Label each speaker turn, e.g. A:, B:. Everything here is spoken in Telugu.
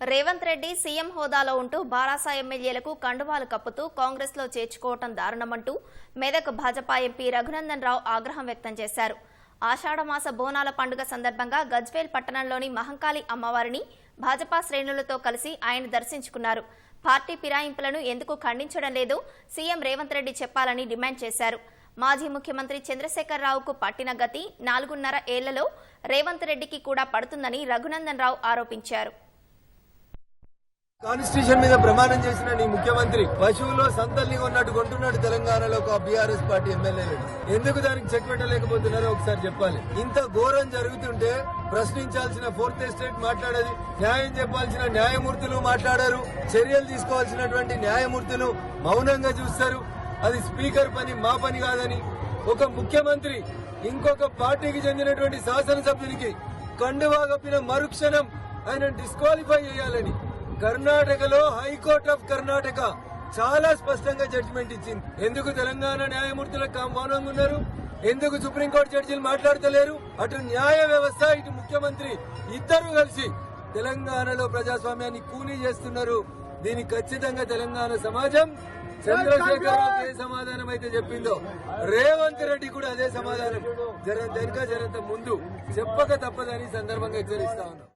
A: రేవంత్ రెడ్డి సీఎం హోదాలో ఉంటూ బారాసా ఎమ్మెల్యేలకు కండువాలు కప్పుతూ కాంగ్రెస్లో చేర్చుకోవటం దారుణమంటూ మెదక్ భాజపా ఎంపీ రఘునందన్ రావు ఆగ్రహం వ్యక్తం చేశారు. ఆషాఢమాస బోనాల పండుగ సందర్భంగా గజ్వేల్ పట్టణంలోని మహంకాళి అమ్మవారిని భాజపా శ్రేణులతో కలిసి ఆయన దర్శించుకున్నారు. పార్టీ ఫిరాయింపులను ఎందుకు ఖండించడం లేదో సీఎం రేవంత్ రెడ్డి చెప్పాలని డిమాండ్ చేశారు. మాజీ ముఖ్యమంత్రి చంద్రశేఖరరావుకు పట్టిన గతి నాలుగున్నర ఏళ్ళలో రేవంత్ రెడ్డికి కూడా పడుతుందని రఘునందన్ రావు ఆరోపించారు.
B: కాన్స్టిట్యూషన్ మీద ప్రమాణం చేసిన నీ ముఖ్యమంత్రి పశువులో సంతల్ని కొన్నట్టు కొంటున్నాడు తెలంగాణలో ఒక బీఆర్ఎస్ పార్టీ ఎమ్మెల్యేలు ఎందుకు దానికి చెక్ పెట్టలేకపోతున్నారో ఒకసారి చెప్పాలి. ఇంత ఘోరం జరుగుతుంటే ప్రశ్నించాల్సిన ఫోర్త్ ఎస్టేట్ మాట్లాడేది న్యాయం చెప్పాల్సిన న్యాయమూర్తులు మాట్లాడారు చర్యలు తీసుకోవాల్సినటువంటి న్యాయమూర్తులు మౌనంగా చూస్తారు. అది స్పీకర్ పని మా పని కాదని. ఒక ముఖ్యమంత్రి ఇంకొక పార్టీకి చెందినటువంటి శాసనసభ్యునికి కండువా కప్పిన మరుక్షణం ఆయన డిస్క్వాలిఫై చేయాలని. కర్ణాటకలో హైకోర్ట్ ఆఫ్ కర్ణాటక చాలా స్పష్టంగా జడ్జిమెంట్ ఇచ్చింది. ఎందుకు తెలంగాణ న్యాయమూర్తులకు మౌనంగా ఉన్నారు? ఎందుకు సుప్రీంకోర్టు జడ్జీలు మాట్లాడతలేరు? అటు న్యాయ వ్యవస్థ ఇటు ముఖ్యమంత్రి ఇద్దరు కలిసి తెలంగాణలో ప్రజాస్వామ్యాన్ని కూనీ చేస్తున్నారు. దీనికి ఖచ్చితంగా తెలంగాణ సమాజం చంద్రశేఖర్ ఏ సమాధానం అయితే చెప్పిందో? రేవంత్ రెడ్డి కూడా అదే సమాధానం. జర వెనుక జరంత ముందు చెప్పక తప్పదని సందర్భంగా హెచ్చరిస్తా ఉన్నాం.